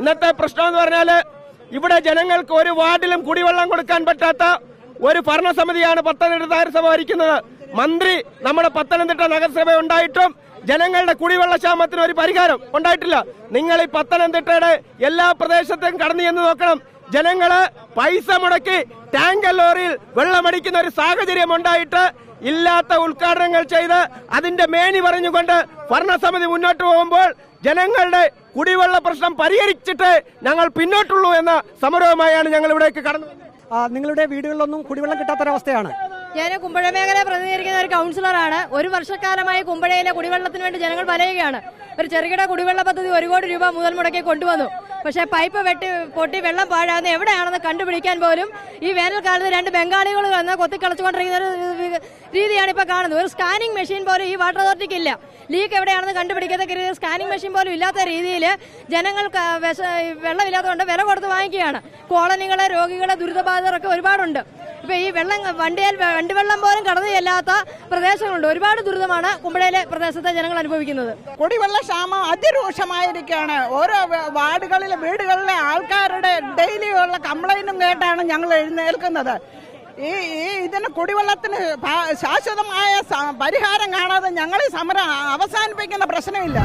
ഇന്നത്തെ പ്രശ്നം എന്ന് പറഞ്ഞാൽ ഇവിടെ ജനങ്ങൾക്ക് ഒരു വാർഡിലും കുടിവെള്ളം കൊടുക്കാൻ പറ്റാത്ത ഒരു ഭരണസമിതിയാണ് പത്തനംതിട്ട നഗരസഭ ഭരിക്കുന്നത്. മന്ത്രി നമ്മുടെ പത്തനംതിട്ട നഗരസഭ ഉണ്ടായിട്ടും ജനങ്ങളുടെ കുടിവെള്ള ക്ഷാമത്തിന് ഒരു പരിഹാരം ഉണ്ടായിട്ടില്ല. നിങ്ങൾ ഈ പത്തനംതിട്ടയുടെ എല്ലാ പ്രദേശത്തും കടന്നു ചെന്ന് നോക്കണം. ജനങ്ങൾ പൈസ മുടക്കി ടാങ്കർ ലോറിയിൽ വെള്ളമടിക്കുന്ന ഒരു സാഹചര്യം ഉണ്ടായിട്ട് ഇല്ലാത്ത ഉദ്ഘാടനങ്ങൾ ചെയ്ത് അതിന്റെ മേനി പറഞ്ഞുകൊണ്ട് ഭരണസമിതി മുന്നോട്ട് പോകുമ്പോൾ ജനങ്ങളുടെ കുടിവെള്ള പ്രശ്നം പരിഹരിച്ചിട്ട് ഞങ്ങൾ പിന്നോട്ടുള്ളൂ എന്ന സമരവുമായാണ് ഞങ്ങൾ ഇവിടേക്ക് കടന്നു നിങ്ങളുടെ വീടുകളിലൊന്നും കുടിവെള്ളം കിട്ടാത്തൊരവസ്ഥയാണ്. ഞാൻ കുമ്പഴ മേഖല പ്രതിനിധീകരിക്കുന്ന ഒരു കൗൺസിലറാണ്. ഒരു വർഷക്കാലമായി കുമ്പഴയിലെ കുടിവെള്ളത്തിന് വേണ്ടി ജനങ്ങൾ വലയുകയാണ്. ഒരു ചെറുകിട കുടിവെള്ള പദ്ധതി ഒരു കോടി രൂപ മുതൽ മുടക്കി കൊണ്ടുവന്നു. പക്ഷേ പൈപ്പ് വെട്ടി പൊട്ടി വെള്ളം പാഴാകുന്ന എവിടെയാണെന്ന് കണ്ടുപിടിക്കാൻ പോലും ഈ വേനൽക്കാലത്ത് രണ്ട് ബംഗാളികൾ വന്ന് കൊത്തിക്കളച്ചുകൊണ്ടിരിക്കുന്ന ഒരു രീതിയാണ് ഇപ്പോൾ കാണുന്നത്. ഒരു സ്കാനിംഗ് മെഷീൻ പോലും ഈ വാട്ടർ അതോറിറ്റിക്ക് ഇല്ല ലീക്ക് എവിടെയാണെന്ന് കണ്ടുപിടിക്കുന്ന സ്കാനിംഗ് മെഷീൻ പോലും ഇല്ലാത്ത രീതിയിൽ ജനങ്ങൾ വെള്ളമില്ലാത്തതുകൊണ്ട് വില കൊടുത്ത് വാങ്ങിക്കുകയാണ്. കോളനികളെ രോഗികളെ ദുരിതബാധിതരൊക്കെ ഒരുപാടുണ്ട്. ഇപ്പൊ ഈ വെള്ളം വണ്ടിയിൽ വണ്ടിവെള്ളം പോലും കടന്നു ചെല്ലാത്ത പ്രദേശങ്ങളുണ്ട്. ഒരുപാട് ദുരിതമാണ് കുമ്പളയിലെ പ്രദേശത്തെ ജനങ്ങൾ അനുഭവിക്കുന്നത്. കുടിവെള്ള ക്ഷാമം അതിരൂക്ഷമായിരിക്കുകയാണ്. ഓരോ വാർഡുകളിലെ വീടുകളിലെ ആൾക്കാരുടെ ഡെയിലി ഉള്ള കംപ്ലൈന്റും കേട്ടാണ് ഞങ്ങൾ എഴുന്നേൽക്കുന്നത്. ഈ ഈ ഇതിന് കുടിവെള്ളത്തിന് ശാശ്വതമായ പരിഹാരം കാണാതെ ഞങ്ങൾ ഈ സമരം അവസാനിപ്പിക്കുന്ന പ്രശ്നമില്ല.